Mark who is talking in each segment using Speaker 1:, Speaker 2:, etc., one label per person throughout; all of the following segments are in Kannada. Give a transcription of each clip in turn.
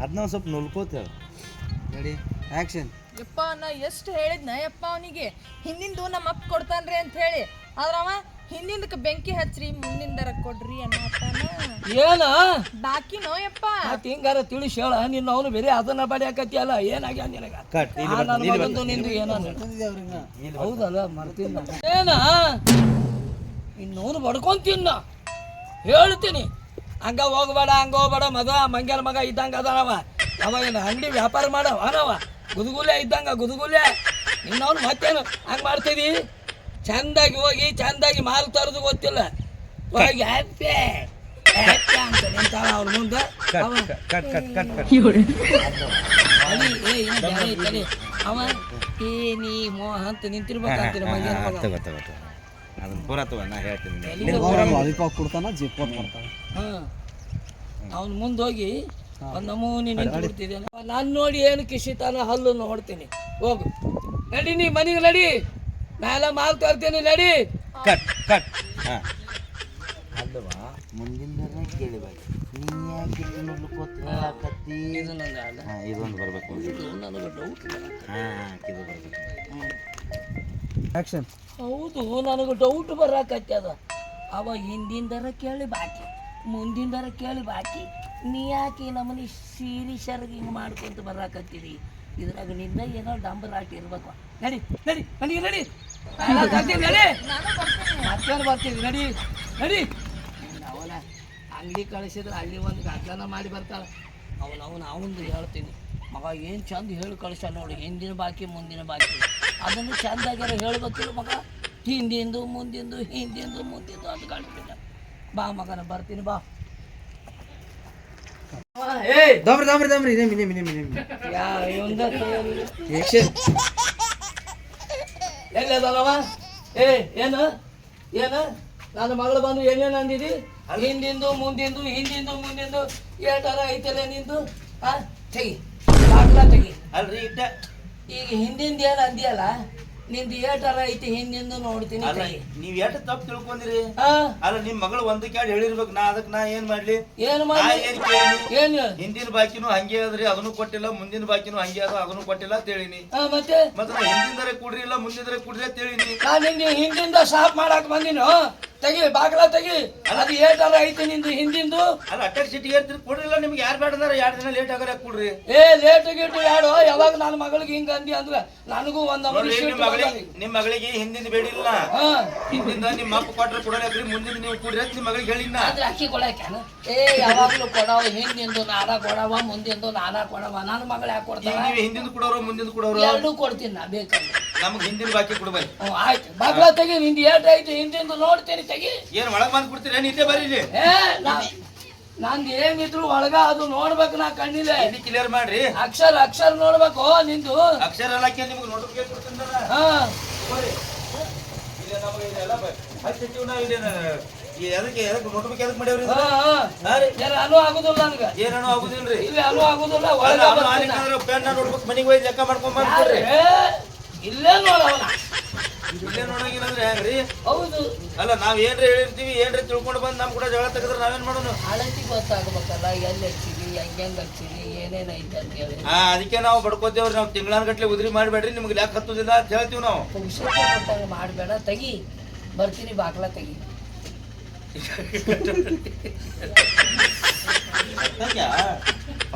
Speaker 1: ಅದನ್ನ ಒಂದು ಸ್ವಲ್ಪ ನುಲ್ಕೋತೇವೆ ಹೇಳು.
Speaker 2: ರೆಡಿ ಆ್ಯಕ್ಷನ್
Speaker 3: ಯಪ್ಪ ನಾ ಎಷ್ಟು ಹೇಳಿದ್ನ ಯಪ್ಪ ಅವನಿಗೆ? ಹಿಂದಿಂದು ನಮ್ಮ ಅಪ್ಪ ಕೊಡ್ತಾನ್ರಿ ಅಂತ ಹೇಳಿ. ಆದ್ರೆ ಅವ ಹಿಂದಿಂದಕ್ಕೆ ಬೆಂಕಿ ಹಚ್ಚ್ರಿ ಮುಂದಿಂದರ ಕೊಡ್ರಿ ಅನ್ನತ್ತಾನ
Speaker 4: ಏನ?
Speaker 3: ಬಾಕಿನೋ ಯಪ್ಪ?
Speaker 4: ಮತ್ತೆ ಹಿಂಗಾರ ತಿಳಿಸಿ ಹೇಳ ನಿನ್ನ ಅವನು ಬೇರೆ ಅದನ್ನ ಬಡಿಯಾಕತಿ ಅಲ್ಲ ಏನಾಗ್ಯ ನಿನಗ?
Speaker 1: ಕಟ್
Speaker 4: ಆ
Speaker 1: ಇಲ್ಲಿ
Speaker 4: ನನ್ನ ಮಗಂದು ನಿಂದು ಏನ ಹೌದಲ್ಲ ಮರ್ತಿಲ್ಲ. ಏನ? ಇನ್ನವನು ಬಡ್ಕೊಂತಿನ್ನ ನಾ ಹೇಳ್ತೀನಿ. ಹಂಗ ಹೋಗ್ಬೇಡ ಹಂಗ ಹೋಗ್ಬೇಡ. ಮಗ ಮಂಗ್ಯಾನ ಮಗ ಇದ್ದಂಗ ಅದಾನವ. ಅವ ಏನು ಅಂಗಡಿ ವ್ಯಾಪಾರ ಮಾಡವ ಅನವ ಗುದುಗುಲೆ ಇದ್ದಂಗ ಗುದುಗುಲೆ? ಇನ್ನವನು ಮತ್ತೇನು? ಹಂಗ ಮಾಡ್ತೀವಿ ಚಂದಾಗಿ ಹೋಗಿ ಚಂದಾಗಿ ಮಾಲ್ ತರದು ಗೊತ್ತಿಲ್ಲ. ಹೋಗಿ ಹ್ಯಾಪಿ ಹ್ಯಾಪಿ ಅಂತ ನಿಂತಾವ ಅವ್ನ ಮುಂದೆ. ಅವ ಏ ನೀ ಮೋಹ ಅಂತ ನಿಂತಿರ್ಬೇಕಂತೀರ ಮಂಗ್ಯಾನ ಮಗ.
Speaker 1: ಅದನ್ನ ಪೂರ ತಗೋ ನಾ ಹೇಳ್ತೀನಿ
Speaker 4: ಎಲ್ಲಿಗೆ
Speaker 2: ಲಾಲಿಪಾಪ್ ಕೊಡ್ತಾನ
Speaker 4: ಅವನ ಮುಂದೆ ಹೋಗಿ ಒಂದು ನಮೂನಿ ನಿಂತು ನಾನು ನೋಡಿ ಏನು ಕಿಶಿತಾನ ಹಲ್ಲು ನೋಡ್ತೀನಿ. ಹೋಗು. ನಡಿ ನೀ ಮನೆಗೆ ನಡಿ. ನಾ ಎಲ್ಲ ಮಾಲ್ ತರ್ತೀನಿ ನಡಿ.
Speaker 1: ಕಟ್ ಕಟ್ ಹಾಂ. ಅಲ್ವಾ? ಮುಂದಿನ ಕೇಳಿಬಾರಿ ನೀ ಯಾಕೆ ನುಲ್ಕೋತ ಹೇಳಕತ್ತಿ
Speaker 4: ಇದು ನಂದು ಅಲ್ಲ.
Speaker 1: ಹಾಂ ಇದೊಂದು ಬರ್ಬೇಕು.
Speaker 4: ನನಗೆ ಡೌಟ್
Speaker 1: ಹಾಂ ಹಾಂ ಇದು ಬರ್ಬೇಕು.
Speaker 2: ಆ್ಯಕ್ಷನ್
Speaker 4: ಹೌದು ನನಗೆ ಡೌಟ್ ಬರಾಕತ್ಯದ ಅವ ಹಿಂದಿಂದರ ಕೇಳಿ ಬಾಕಿ ಮುಂದಿಂದರ ಕೇಳಿ ಬಾಕಿ. ನೀ ಯಾಕೆ ನಮ್ಮನಿ ಸೀರಿ ಶರ್ಗ್ ಹಿಂಗೆ ಮಾಡ್ಕೊಂತ ಬರಾಕತ್ತೀರಿ? ಇದ್ರಾಗ ನಿಂದ ಏನೋ ಡಂಬರಾಟ ಇರ್ಬೇಕು. ನಡಿ ನಡಿ ನನಗೆ ನಡಿ. ತರ್ತೀನಿ, ನಡಿ. ಮತ್ತೇನು ಬರ್ತೀವಿ ನಡಿ ನಡಿ. ಅವನ ಅಂಗಡಿ ಕಳಿಸಿದ್ರೆ ಅಲ್ಲಿ ಒಂದು ಗದ್ದಲ ಮಾಡಿ ಬರ್ತಾಳೆ. ಅವನು ಅವನು ಅವನದು ಹೇಳ್ತೀನಿ. ಮಗ ಏನು ಚಂದ ಹೇಳಿ ಕಳಿಸ ನೋಡಿ ಹಿಂದಿನ ಬಾಕಿ ಮುಂದಿನ ಬಾಕಿ. ಅದನ್ನು ಚಂದಾಗ್ಯಾರ ಹೇಳ್ಬೇಕಿಲ್ಲ ಮಗ. ಹಿಂದಿಂದು ಮುಂದಿಂದು ಹಿಂದಿಂದು ಮುಂದಿಂದು ಅಂತ ಕಾಣ್ತಿಲ್ಲ ಬಾ ಮಗನ ಬರ್ತೀನಿ ಬಾ. ಏ
Speaker 2: ದಮ್ರಿ ದಮ್ರಿ ದಮ್ರಿ ಇದೇ ಮಿನಿ ಮಿನಿ ಮಿನಿ
Speaker 4: ಯಾ ಇವಂದ ಕೈಯಲ್ಲಿ
Speaker 2: ಆ್ಯಕ್ಷನ್
Speaker 4: ಎಲ್ಲದಲ್ಲವ ಏ ಏನು? ಏನು? ನನ್ನ ಮಗಳು ಬಂದು ಏನೇನು ಅಂದಿದಿ? ಹಿಂದಿಂದು ಮುಂದಿಂದು ಹಿಂದಿಂದು ಮುಂದಿಂದು ಏಟಾರ ಐತಲ್ಲ ನಿಂದು? ಆ ತೆಗಿ. ತೆಗಿ.
Speaker 1: ಅಲ್ರಿ ಇಟ್ಟ.
Speaker 4: ಈಗ ಹಿಂದಿಂದ ಏನು ಅಂದಿಯಲ್ಲ ನಿಂದು ಏಟರ ಐತಿ ಹಿಂದಿಂದ ನೋಡ್ತೀನಿ
Speaker 1: ಅಲ್ಲ
Speaker 4: ತೆಗಿ.
Speaker 1: ನೀವ್ ಎಷ್ಟು ತಪ್ಪು ತಿಳ್ಕೊಂಡಿರಿ?
Speaker 4: ಆ
Speaker 1: ಅಲ್ಲ ನಿಮ್ ಮಗಳು ಒಂದಕ್ಕೆ ಕ್ಯಾಡ್ ಹೇಳಿರ್ಬೇಕು ನಾ ಅದಕ್ಕೆ ನಾ ಏನ್ ಮಾಡ್ಲಿ?
Speaker 4: ಏನು
Speaker 1: ನಾ
Speaker 4: ಮಾಡಿ
Speaker 1: ಏನ್ ಕೇಳಿನಿ
Speaker 4: ಏನು
Speaker 1: ಹಿಂದಿನ ಬಾಕಿನೂ ಹಂಗೆ ಅದ್ರಿ ಅದನ್ನು ಕೊಟ್ಟಿಲ್ಲ ಮುಂದಿನ ಬಾಕಿನೂ ಹಂಗೆ ಅದ ಅದನ್ನು ಕೊಟ್ಟಿಲ್ಲ ಅಂತ ಹೇಳಿನಿ.
Speaker 4: ಆ, ಮತ್ತೆ?
Speaker 1: ಮತ್ತೆ ನಾ ಹಿಂದಿಂದರೆ ಕುಡ್ರಿ ಇಲ್ಲ ಮುಂದಿಂದರೆ ಕುಡ್ರಿ ಅಂತ ಹೇಳಿನಿ.
Speaker 4: ನಾನು ಹಿಂದಿಂದ ಸಾಫ್ ಮಾಡಕ್ ಬಂದಿನು? ತೆಗಿ ಬಾಗ್ಲ ತೆಗಿ. ಅದು ಏಟಾರ ಐತಿ ನಿಂದು ಹಿಂದಿಂದು.
Speaker 1: ಅದು ಅಟ್ಟಾಗ ಸಿಟಿ ಏರ್ತಿರ್ ಕೊಡ್ರಿಲ್ಲ ನಿಮ್ಗೆ ಯಾರು ಬೇಡದಾರ ಎರಡು ದಿನ ಲೇಟ್ ಆಗರ ಕೊಡ್ರಿ.
Speaker 4: ಏ ಲೇಟ್ ಗೀಟು ಯಾಡು ಯಾವಾಗ ನನ್ನ ಮಗಳಿಗೆ ಹಿಂಗ ಅಂದಿ ಅಂದ್ರ ನನಗೂ ಒಂದ್
Speaker 1: ನಿಮ್ಮ ಮಗಳಿಗೆ ನಿಮ್ಮ ಮಗಳಿಗೆ ಹಿಂದಿನ ಬೇಡಿಲ್ಲ.
Speaker 4: ಇಲ್ಲ
Speaker 1: ಹಿಂದಿಂದ ನಿಮ್ಮ ಅಪ್ಪ ಕೊಟ್ರೆ ಕೊಡೋಲ್ರಿ ಮುಂದಿನ ನೀವು ಕುಡ್ರಿ ಅಂತ ನಿಮ್ ಮಗಳಿಗೆ ಹೇಳಿನ
Speaker 4: ಆದ್ರೆ ಅಕ್ಕಿ ಕೊಡಕ್ಕೆ ಏ ಯಾವಾಗ್ಲೂ ಕೊಡವ ಹಿಂದಿಂದು ನಾನ ಕೊಡವ ಮುಂದಿಂದು ನಾನ ಕೊಡವ ನನ್ನ ಮಗಳ ಯಾಕೆ ಕೊಡ್ತೀನಿ
Speaker 1: ನೀವು ಹಿಂದಿಂದ ಕೊಡೋರು ಮುಂದಿಂದ ಕೊಡೋರು?
Speaker 4: ಎರಡೂ ಕೊಡ್ತೀನಿ ನಾ ಬೇಕಂದ್ರೆ.
Speaker 1: ನಮ್ಗೆ ಹಿಂದಿನ ಬಾಕಿ ಕೊಡ್ಬೇಕು
Speaker 4: ಹ್ಞೂ ಆಯ್ತು. ಬಾಗ್ಲ ತೆಗಿ ನಿಂದು ಏಟ್ ಐತಿ ಹಿಂದಿಂದು ನೋಡ್ತೀನಿ ತೆಗಿ.
Speaker 1: ಏನ್ ಒಳಗ್ ಬಂದ್ ಕೊಡ್ತೀರಿ? ನಿದ್ದೆ ಇಲ್ಲೇ ಬರ್ರಿ
Speaker 4: ಏ ನಾ ನಂದು ಏನಿದ್ರು ಒಳಗ ಅದು ನೋಡ್ಬೇಕು ನಾ ಕಣ್ಣಿಲೆ.
Speaker 1: ಇಲ್ಲಿ ಕ್ಲಿಯರ್ ಮಾಡ್ರಿ.
Speaker 4: ಅಕ್ಷರ ಅಕ್ಷರ ನೋಡ್ಬೇಕು ನಿಂದು.
Speaker 1: ಅಕ್ಷರ ಹಾಕಿ ನಿಮ್ಗೆ ನೋಟಿಫಿಕೇಶನ್ ಕೊಡ್ತೀನಿ
Speaker 4: ಹಾ.
Speaker 1: ಇಲ್ಲ ನಮಗೆ ಇದೆಲ್ಲ ಹಚ್ಚಿಟ್ಟಿವ್ ನಾವು ಇಲ್ಲೇನ ಈ ಎದಕ್ಕೆ ಎದಕ್ಕೆ ನೋಟ್ಬುಕ್ ಎದಕ್ಕೆ ಮಾಡ್ಯಾವ್ರಿ
Speaker 4: ಹಾ ಹಾ.
Speaker 1: ಹಾ ರೀ.
Speaker 4: ಏನ್ ಅನು ಆಗುದಿಲ್ಲ ನನಗೆ.
Speaker 1: ಏನೇನೋ ಆಗುದಿಲ್ರಿ?
Speaker 4: ಇಲ್ಲಿ ಅನು ಆಗುದಿಲ್ಲ ಒಳಗ ಬರ್ತೀನಿ ನಾ.
Speaker 1: ಪೆನ್ನ ನೋಡ್ಬೇಕು ಮನೆಗೆ ಹೋಗಿ ಲೆಕ್ಕ ಮಾಡ್ಕೊಂಡ್ ಬಂದ್ಬಿಡ್ರಿ.
Speaker 4: ಯಾರೇ? ಇಲ್ಲೇ ನೋಡವನ
Speaker 1: ಇಲ್ಲೇ ನೋಡಂಗಿಲ್ಲ ಅಂದ್ರೆ ಹೆಂಗ್ರಿ?
Speaker 4: ಹೌದು.
Speaker 1: ಅಲ್ಲ ನಾವ್ ಏನ್ರ ಹೇಳಿರ್ತೀವಿ ಏನ್ರಿ ತಿಳ್ಕೊಂಡು ಬಂದ್ ನಮ್ ಕೂಡ ಜಗಳ ತೆಗೆದ್ರೆ ನಾವೇನ್ ಮಾಡೋನು
Speaker 4: ಅಳತಿ ಗೊತ್ತಾಗ್ಬೇಕಲ್ಲ ಎಲ್ಲಿ ಹಚ್ಚಿರಿ ಹೆಂಗ್ ಹಚ್ಚಿರಿ ಏನೇನ್ ಐತೆ ಅಂತ ಹೇಳಿ.
Speaker 1: ಹಾ ಅದಕ್ಕೆ ನಾವು ಬಡ್ಕೋತೇವ್ರಿ ನಾವು ತಿಂಗಳಾನ ಗಟ್ಲೆ ಉದ್ರಿ ಮಾಡ್ಬೇಡ್ರಿ ನಿಮ್ಗೆ ಯಾಕೆ ಹತ್ತುದಿಲ್ಲ ಅಂತ ಹೇಳ್ತೀವಿ ನಾವು.
Speaker 4: ಮಾಡ್ಬೇಡ ಕೊಟ್ಟಂಗ ಮಾಡಬೇಡ ತೆಗಿ. ಬರ್ತೀನಿ ಬಾಗ್ಲ ತೆಗಿ.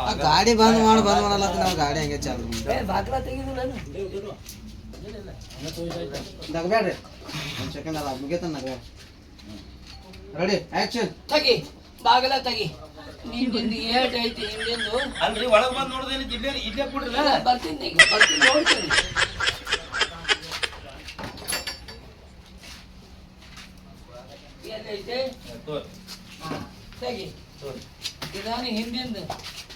Speaker 2: ಆ ಗಾಡಿ ಬಂದ್ ಮಾಡಿ ಬಂದ್ ಮಾಡಲ್ಲ ನಾವು ಗಾಡಿ ಹಂಗೆ ಚಾಲು
Speaker 4: ಏ ತೆಗಿದ್ರು ತೆಗಿದಿಲ್ಲ
Speaker 2: ನಗಬೇಡ್ರಿ ಒಂದು ಸೆಕೆಂಡ್ ಅಲ್ಲ ಮುಗಿತಾನ ನಗಬೇಡ ರೆಡಿ ಆ್ಯಕ್ಷನ್
Speaker 4: ತಗಿ ಬಾಗಲ ತಗಿ. ನಿಂದಿಂದು ಏಟ್ ಐತಿ ಹಿಂದಿಂದು
Speaker 1: ಅಲ್ರಿ ಒಳಗೆ ಬಂದು ನೋಡಿದ್ರೆ ಇಲ್ಲೇ ಇಲ್ಲೇ ಕೊಡ್ರಿ.
Speaker 4: ಇಲ್ಲ, ಬರ್ತೀನಿ ಈಗ ಬರ್ತೀನಿ ನೋಡ್ತೀನಿ. ಹಾ, ತೆಗಿ ಇದಾನಿ ಹಿಂದಿಂದು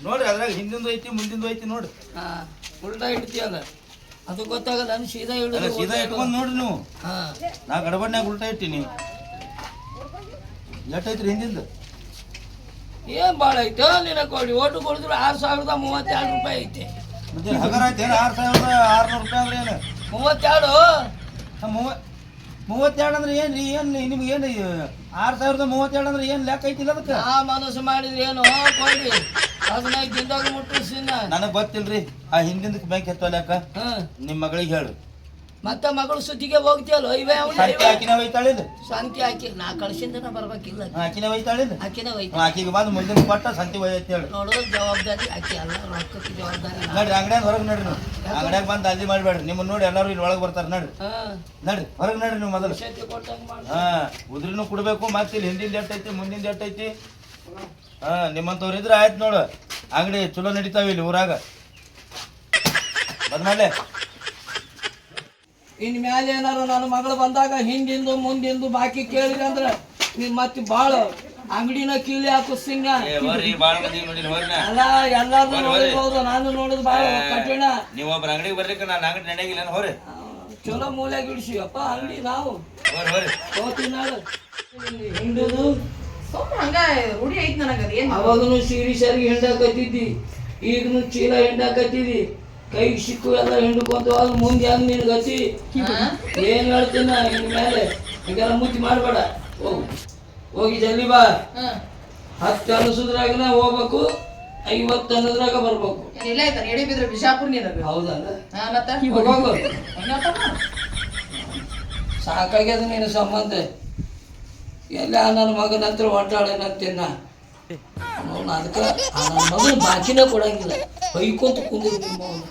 Speaker 1: ನೋಡ್ರಿ ಅದ್ರಾಗ ಹಿಂದಿಂದು ಐತಿ ಮುಂದಿಂದ ಐತಿ ನೋಡ್ರಿ.
Speaker 4: ಹಾ ಉಲ್ಟಾ ಇಡ್ತೀಯಲ್ಲ. ಅದು ಗೊತ್ತಾಗಲ್ಲ ನಾನು ಸೀದಾ
Speaker 1: ಅಲ್ಲ
Speaker 4: ಹಿಡಿದು
Speaker 1: ಸೀದಾ ಇಟ್ಕೊಂಡು ನೋಡ್ರಿ ನೀವು.
Speaker 4: ಹಾ.
Speaker 1: ನಾ ಗಡಬಡ್ನ್ಯಾಗ ಉಲ್ಟಾ ಇಟ್ಟಿನಿ. ಎಷ್ಟೈತ್ರಿ ಹಿಂದಿಂದ?
Speaker 4: ಏನ್ ಭಾಳ ಐತೆ? ನಿನ್ನ ಕೊಡಿ ಓಟು ಕೊಡಿದ್ರು ಆರು ಸಾವಿರದ ಮೂವತ್ತೆರಡು ರೂಪಾಯಿ ಐತೆ.
Speaker 1: ಮತ್ತೆ ಹಗರ ಆರು ಸಾವಿರದ ಆರ್ನೂರು ರೂಪಾಯಿ ಅಂದ್ರೆ ಏನು?
Speaker 4: ಮೂವತ್ತೆರಡು?
Speaker 1: ಆ ಮೂವ- ಮೂವತ್ತೆರಡು ಅಂದ್ರೆ ಏನ್ರಿ? ಏನ್ ನಿಮ್ಗೆ ಏನು ಆರು ಸಾವಿರದ ಮೂವತ್ತೆರಡು ಅಂದ್ರೆ ಏನು ಲೆಕ್ಕ ಐತಿಲ್ಲ ಅದಕ್ಕೆ?
Speaker 4: ಆ ಮನಸ್ಸು ಮಾಡಿದ್ರೆ ಏನು? ಕೊಡಿ ಅದನ್ನ ದಿಂದಾಗ ಮುಟ್ಟಿಸಿನ
Speaker 1: ನನಗ್ ಗೊತ್ತಿಲ್ರಿ ಆ ಹಿಂದಿಂದ ಬ್ಯಾಂಕ್ ಎತ್ತೋಲ್ಯಾಕ ನಿಮ್ ಮಗಳಿಗೆ ಹೇಳು
Speaker 4: ಮತ್ತೆ ಮಗಳು ಸುದ್ದಿಗೆ ಹೋಗ್ತಿಯಲ್ಲ? ಇವೆ
Speaker 1: ಸಂತಿ ಆಕಿನ ಒಯ್ತಾಳಿದ್
Speaker 4: ಶಾಂತಿ ಹಾಕಿ ನಾ ಕಳ್ಸಿಂದನ ಬರ್ಬೇಕಿಲ್ಲ.
Speaker 1: ಆಕಿನ ಒಯ್ತಾಳಿದ್
Speaker 4: ಆಕಿನ ಒಯ್ತು
Speaker 1: ಆಕಿಗೆ ಬಂದು ಮುಂದಿನ ಕೊಟ್ಟ ಸಂತಿ ಒಯ್ಯತ್ ಹೇಳು.
Speaker 4: ನೋಡೋದು ಜವಾಬ್ದಾರಿ ಆಕಿ ಎಲ್ಲ ರೊಕ್ಕಕ್ಕೆ ಜವಾಬ್ದಾರಿ.
Speaker 1: ನಡ್ರಿ ಅಂಗಡ್ಯಾಗ ಹೊರಗೆ ನಡ್ರಿ ನೀವು. ಅಂಗಡ್ಯಾಗ ಬಂದು ಅಲ್ಲಿ ಮಾಡ್ಬೇಡ್ರಿ. ನಿಮ್ಮನ್ನ ನೋಡಿ ಎಲ್ಲರೂ ಇಲ್ಲಿ ಒಳಗೆ ಬರ್ತಾರೆ ನಡ್ರಿ. ನಡ್ರಿ ಹೊರಗೆ ನಡ್ರಿ ನೀವು ಮೊದಲು. ಹಾಂ ಉದ್ರಿನೂ ಕುಡಬೇಕು ಮತ್ತೆ ಇಲ್ಲಿ ಹಿಂದಿನ ಎಟ್ ಐತಿ ಮುಂದಿನ ಎಟ್ ಐತಿ? ಹಾ ನಿಮ್ಮಂತವ್ರು ಇದ್ರೆ ಆಯ್ತು ನೋಡು. ಅಂಗಡಿ ಚಲೋ ನಡೀತಾವ ಇಲ್ಲಿ ಊರಾಗ. ಬಂದ್ಮೇಲೆ
Speaker 4: ಇನ್ ಮ್ಯಾಲೆ ಏನಾರು ನನ್ನ ಮಗಳು ಬಂದಾಗ ಹಿಂದಿಂದು ಮುಂದಿಂದು ಬಾಕಿ ಕೇಳಿದ್ರೆ ಅಂದ್ರೆ ನೀನ್ ಮತ್ತೆ ಬಾಳ ಅಂಗಡಿನ
Speaker 1: ಕೀಲಿ ಹಾಕೋ ಸಿಂಗ. ಮಂದಿ ನೋಡಿಲ್ಲ
Speaker 4: ಅಲ್ಲ ಎಲ್ಲಾರು ನೋಡಿರ್ಬೋದು ನಾನು ನೋಡುದು ಬಾಳ ಕಠಿಣ.
Speaker 1: ನೀವು ಒಬ್ರು ಅಂಗಡಿಗೆ ಬರ್ಲಿಕ್ಕೆ ನಾನು ಅಂಗಡಿ ನಡೆಯಂಗಿಲ್ಲ ಹೋರಿ.
Speaker 4: ಚಲೋ ಮೂಲೆಗೆ ಅಪ್ಪ ಅಂಗಡಿ ನಾವು.
Speaker 1: ಹೋರಿ ಹೋರಿ.
Speaker 4: ಹೋಗ್ತೀನಿ ನಾಳೆ. ಹಿಂಡುದು
Speaker 3: ಸುಮ್ಮ ಹಂಗ ರೂಢಿ ಐತ್ ನನಗ ಅದ್ ಏನ್
Speaker 4: ಅವಾಗನು ಸೀರಿ ಸರಿ ಹಿಂಡಾಕತ್ತಿದ್ದಿ? ಈಗನು ಚೀಲ ಹಿಂಡಾಕತ್ತಿದ್ದಿ? ಕೈ ಸಿಕ್ಕು ಎಲ್ಲ ಹಿಂಡ್ಕೊಂತ ಮುಂದೆ ಹೆಂಗ್ ನಿನ್ ಗತಿ? ಏನ್ ಹೇಳ್ತೀನ ನಿನ್ ಮೇಲೆ ಈಗೆಲ್ಲ ಮುಚ್ಚಿ ಮಾಡ್ಬೇಡ. ಹೋಗು. ಹೋಗಿ ಜಲ್ದಿ ಬಾ. ಹತ್ತು ಅನಿಸಿದ್ರಾಗನ ಹೋಗ್ಬೇಕು ಐವತ್ತು ಅನ್ನೋದ್ರಾಗ ಬರ್ಬೇಕು.
Speaker 3: ಇಲ್ಲ ಐತ ಎಡಿ ಬಿದ್ರೆ ಬಿಜಾಪುರ್ ನಿನಗ?
Speaker 4: ಹೌದಲ್ಲ
Speaker 3: ಮತ್ತ?
Speaker 4: ಹೋಗು. ಸಾಕಾಗ್ಯದ ನೀನು ಸಂಬಂಧ. ಎಲ್ಲ ನನ್ನ ಮಗನ ಹತ್ರ ಹೊಂಟಾಳೇನಂತೀನ ಅವನು ಅದಕ್ಕೆ ನನ್ನ ಮಗನ ಬಾಕಿನೇ ಕೊಡಂಗಿಲ್ಲ. ಬೈಕೊಂತ ಕುಂದ್ರು ನಿಮ್ಮ ಅವನು.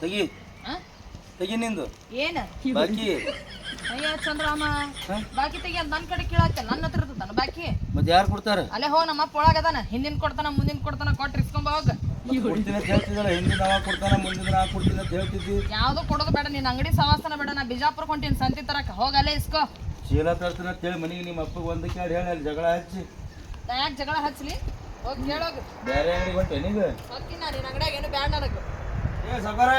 Speaker 1: ತೆಗಿ? ತೆಗಿ ನಿಂದು.
Speaker 3: ಏನ?
Speaker 1: ಬಾಕಿ.
Speaker 3: ಅಯ್ಯ ಚಂದ್ರಾಮ ಬಾಕಿ ತೆಗಿ ಅಂತ ನನ್ ಕಡೆ ಕೇಳಾಕ ನನ್ನ ಹತ್ರ ಇರ್ತದ ಬಾಕಿ?
Speaker 1: ಮತ್ತೆ ಯಾರು ಕೊಡ್ತಾರ?
Speaker 3: ಅಲ್ಲೇ ಹೋ ನಮ್ಮ ಅಪ್ಪ ಒಳಗದಾನ ಹಿಂದಿನ ಕೊಡ್ತಾನ ಮುಂದಿನ ಕೊಡ್ತಾನ ಕೊಟ್ಟು ಇಸ್ಕೊಂಬ ಹೋಗ.
Speaker 1: ಕೊಡ್ತೀನಿ ಅಂತ ಹೇಳ್ತಿದ್ದಲ್ಲ ಹಿಂದಿನ ಅವ ಕೊಡ್ತಾನ ಮುಂದಿನ ನಾ ಕೊಡ್ತೀನಿ ಅಂತ ಹೇಳ್ತಿದ್ದಿ.
Speaker 3: ಯಾವ್ದು ಕೊಡೋದು ಬೇಡ ನಿನ್ನ ಅಂಗಡಿ ಸವಾಸನ ಬೇಡ ನಾ ಬಿಜಾಪುರ ಕೊಂಟಿನ ಸಂತಿ ತರಕ ಹೋಗ ಅಲ್ಲೇ ಇಸ್ಕೋ.
Speaker 1: ಚೀಲ ತರ್ತೀನಿ ಅಂತ ಹೇಳಿ ಮನೆಗೆ ನಿಮ್ಮ ಅಪ್ಪಗೆ ಒಂದು ಕೇಳಿ ಹೇಳಿ ಅಲ್ಲಿ ಜಗಳ ಹಚ್ಚಿ.
Speaker 3: ನಾ ಯಾಕೆ ಜಗಳ ಹಚ್ಚಲಿ? ಹೋಗಿ ಕೇಳೋಗ.
Speaker 1: ಬೇರೆ ಅಂಗಡಿ ಹೊಂಟೆ ನೀಗ
Speaker 3: ಹೋಗ್ತೀನಿ ನಾ ನಿನ್ನ ಅಂಗಡಿಯಾಗ ಏನು ಬ್ಯಾಡ ನನಗೆ.
Speaker 1: ಏ ಸಕಾರ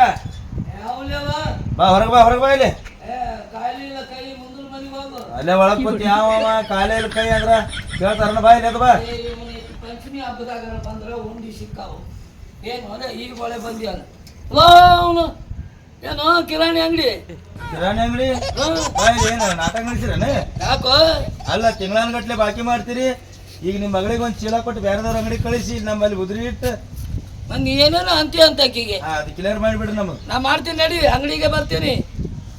Speaker 1: ಬಾ ಹೊರಗೆ ಬಾ ಹೊರಗೆ ಬಾ ಇಲ್ಲಿ. ಅಲ್ಲೇ ಒಳಗೆ ಕೂತಿ ಯಾವ ಕಾಲೇಲಿ ಕೈ ಅಂದ್ರ ಕೇಳ್ತಾರನ ಬಾ ಇಲ್ಲಿ ಅದು ಬಾ
Speaker 4: ಪಂಚಮಿ ಹಬ್ಬದಾಗ ಬಂದ್ರೆ ಉಂಡಿ ಸಿಕ್ಕಾವು. ಏನು ಅದೇ ಈಗ ಒಳ್ಳೆ ಬಂದಿಯಲ್ಲ ಲೋ ಅವನು. ಏನು ಕಿರಾಣಿ ಅಂಗಡಿ?
Speaker 1: ಕಿರಾಣಿ ಅಂಗಡಿ? ಏನು ನಾಟಕ ನಡೆಸಿರನ
Speaker 4: ಯಾಕೋ?
Speaker 1: ಅಲ್ಲ ತಿಂಗಳಾನ್ಗಟ್ಲೆ ಬಾಕಿ ಮಾಡ್ತೀರಿ. ಈಗ ನಿಮ್ಮ ಮಗಳಿಗೆ ಒಂದು ಚೀಲ ಕೊಟ್ಟು ಬೇರೆದವ್ರ ಅಂಗಡಿ ಕಳಿಸಿ ನಮ್ಮಲ್ಲಿ ಉದುರಿ ಇಟ್ಟು.
Speaker 4: ನೀ ಏನೇನೋ ಅಂತೀಯ ಅಂತ ಆಕಿಗೆ?
Speaker 1: ಅದು ಕ್ಲಿಯರ್ ಮಾಡಿಬಿಡ್ರಿ ನಮಗೆ.
Speaker 4: ನಾ ಮಾಡ್ತೀನಿ ನಡಿ ಅಂಗಡಿಗೆ ಬರ್ತೀನಿ.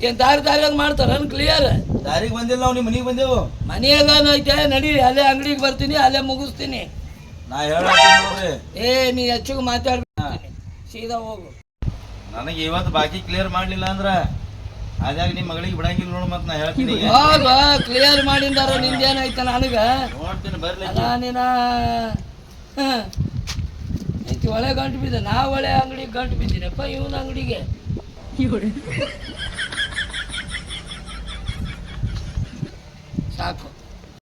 Speaker 4: ಏನು ದಾರಿ ದಾರಿಯಾಗ ಮಾಡ್ತಾರೆ ಕ್ಲಿಯರ್
Speaker 1: ದಾರಿಗೆ ಬಂದಿಲ್ಲ ನಾವು ನಿಮ್ಮ ಮನೆಗೆ ಬಂದೆವು.
Speaker 4: ಮನೆಯಾಗ ಐತೆ ನಡಿ ಅಲ್ಲೇ ಅಂಗಡಿಗೆ ಬರ್ತೀನಿ ಅಲ್ಲೇ ಮುಗಿಸ್ತೀನಿ.
Speaker 1: ನಾ ಹೇಳ್ರಿ
Speaker 4: ಏ ನೀ ಹೆಚ್ಚಿಗೆ ಮಾತಾಡ್ಬಿಡ್ತೀನಿ ಸೀದಾ ಹೋಗು.
Speaker 1: ನನಗೆ ಇವತ್ತು ಬಾಕಿ ಕ್ಲಿಯರ್ ಮಾಡಲಿಲ್ಲ ಅಂದ್ರ ಅದಾಗ ನಿಮ್ಮ ಮಗಳಿಗೆ ಬಿಡಂಗಿಲ್ಲ ನೋಡು ಮತ್ತೆ ನಾ ಹೇಳ್ತೀನಿ.
Speaker 4: ಹೋಗ ಕ್ಲಿಯರ್ ಮಾಡಿದಾರ ಏನಾಯ್ತ ನನಗ?
Speaker 1: ನೋಡ್ತೀನಿ ಬರ್ಲಿ.
Speaker 4: ಅಲ್ಲ ನೀನ ಐತಿ ಒಳ್ಳೆ ಗಂಟು ಬಿದ್ದ. ನಾ ಒಳ್ಳೆ ಅಂಗಡಿಗೆ ಗಂಟು ಬಿದ್ದೀನಪ್ಪ ಇವನ ಅಂಗಡಿಗೆ. ಸಾಕು.